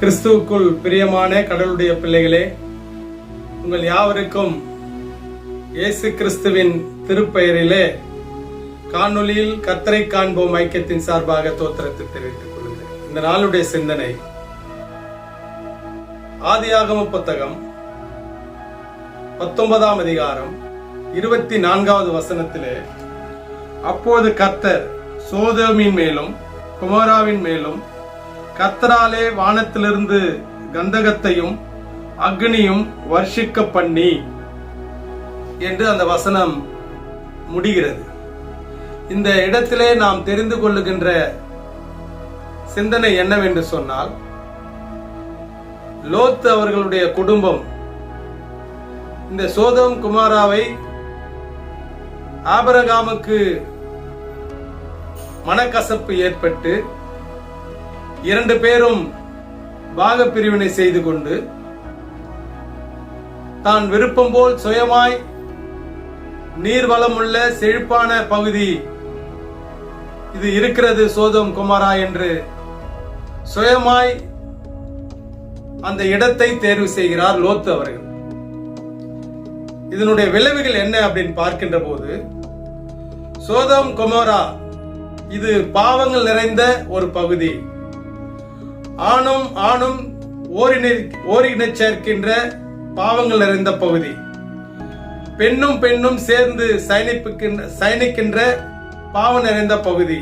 கிறிஸ்துவுக்குள் பிரியமான கடவுளுடைய பிள்ளைகளே உங்கள் யாவருக்கும் இயேசு கிறிஸ்துவின் திருப்பெயரிலே காணொளியில் கத்தரை காண்போம் ஐக்கியத்தின் சார்பாக தோத்திரத்தை தெரிவித்துக் கொள்கிறேன். இந்த நாளுடைய சிந்தனை ஆதியாகம புத்தகம் பத்தொன்பதாம் அதிகாரம் இருபத்தி நான்காவது வசனத்திலே அப்போது கர்த்தர் சோதமின் மேலும் குமாராவின் மேலும் கத்தராலே வானத்திலிருந்து கந்தகத்தையும் அக்னியும் வர்ஷிக்க பண்ணி என்று அந்த வசனம் முடிகிறது. இந்த இடத்திலே நாம் தெரிந்து கொள்ளுகின்ற சிந்தனை என்னவென்று சொன்னால் லோத் அவர்களுடைய குடும்பம் இந்த சோதம் குமாராவை ஆபரகாமுக்கு மனக்கசப்பு ஏற்பட்டு இரண்டு பேரும் பாக பிரிவினை செய்து கொண்டு தான் விருப்பம் போல் சுயமாய் நீர்வளமுள்ள செழிப்பான பகுதி இது இருக்கிறது சோதம் குமாரா என்று சுயமாய் அந்த இடத்தை தேர்வு செய்கிறார் லோத்து அவர்கள். இதனுடைய விளைவுகள் என்ன அப்படின்னு பார்க்கின்ற போது சோதம் குமாரா இது பாவங்கள் நிறைந்த ஒரு பகுதி. ஆணும் ஆணும் ஓரினை ஓரினை சேர்க்கின்ற பாவங்கள் நிறைந்த பகுதி. பெண்ணும் பெண்ணும் சேர்ந்து சைனிப்புக்கின்ற சைனிக்கின்ற பாவம் நிறைந்த பகுதி.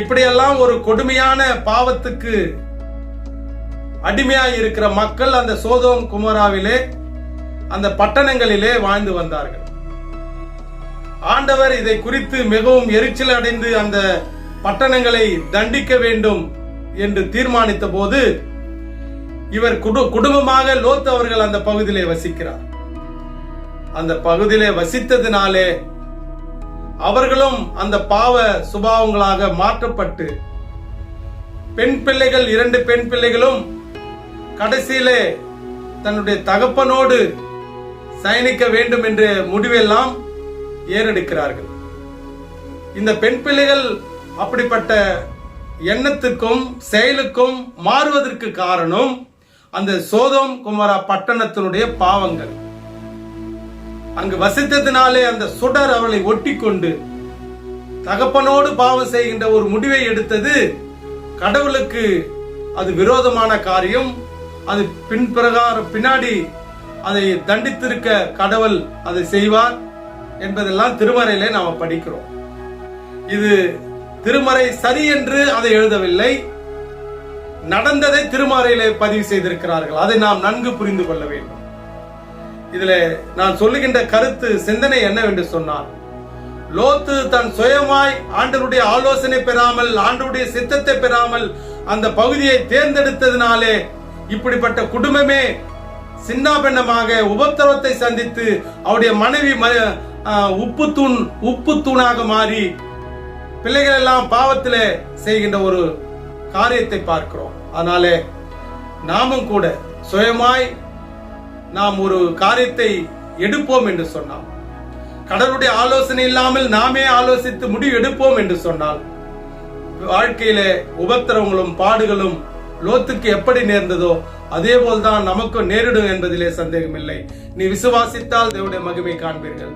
இப்படியெல்லாம் ஒரு கொடுமையான பாவத்துக்கு அடிமையாய் இருக்கிற மக்கள் அந்த சோதோம் குமராவிலே அந்த பட்டணங்களிலே வாழ்ந்து வந்தார்கள். ஆண்டவர் இதை குறித்து மிகவும் எரிச்சல் அடைந்து அந்த பட்டணங்களை தண்டிக்க வேண்டும் என்று தீர்மானித்த போது இவர் குடும்பமாக லோத் அவர்கள் அந்த பகுதியிலே வசிக்கிறார். அந்த பகுதியிலே வசித்ததினாலே அவர்களும் அந்த பாவ சுபாவங்களாக மாற்றப்பட்டு பெண் பிள்ளைகள் இரண்டு பெண் பிள்ளைகளும் கடைசியிலே தன்னுடைய தகப்பனோடு சயனிக்க வேண்டும் என்ற முடிவெல்லாம் ஏறெடுக்கிறார்கள். இந்த பெண் பிள்ளைகள் அப்படிப்பட்ட எண்ணத்துக்கும் செயலுக்கும் மாறுவதற்கு காரணம் அந்த சோதோம் குமரா பட்டணத்தினுடைய பாவங்கள். அங்கு வசித்ததினாலே அந்த சுடர் அவளை ஒட்டி கொண்டு தகப்பனோடு பாவம் செய்கின்ற ஒரு முடிவை எடுத்தது. கடவுளுக்கு அது விரோதமான காரியம். அது பின்பிரகார பின்னாடி அதை தண்டித்திருக்க கடவுள் அதை செய்வார் என்பதெல்லாம் திருமறையிலே நாம் படிக்கிறோம். இது திருமறை சரி என்று அதை எழுதவில்லை. நடந்ததை திருமறையிலே பதிவு செய்திருக்கிறார்கள். அதை நாம் நன்கு புரிந்து கொள்ள வேண்டும். இதுல நான் சொல்லுகின்ற கருத்து சிந்தனை என்னவென்று சொன்னார் லோத்து தன் சுயமாய் ஆண்டருடைய ஆலோசனை பெறாமல் ஆண்டருடைய சித்தத்தை பெறாமல் அந்த பகுதியை தேர்ந்தெடுத்ததினாலே இப்படிப்பட்ட குடும்பமே சின்னாபின்னமாக உபத்திரவத்தை சந்தித்து அவருடைய மனைவி ம- உப்பு தூண் உப்பு தூணாக மாறி பிள்ளைகள் எல்லாம் பாவத்திலே செய்கின்ற ஒரு காரியத்தை பார்க்கிறோம். அதனாலே நாமும் கூட சுயமாய் நாம் ஒரு காரியத்தை எடுப்போம் என்று சொன்னால் கடவுளுடைய ஆலோசனை இல்லாமல் நாமே ஆலோசித்து முடிவு எடுப்போம் என்று சொன்னால் வாழ்க்கையிலே உபத்திரவங்களும் பாடுகளும் லோத்துக்கு எப்படி நேர்ந்ததோ அதே போல்தான் நமக்கும் நேரிடும் என்பதிலே சந்தேகமில்லை. நீ விசுவாசித்தால் தேவடைய மகிமை காண்பீர்கள்.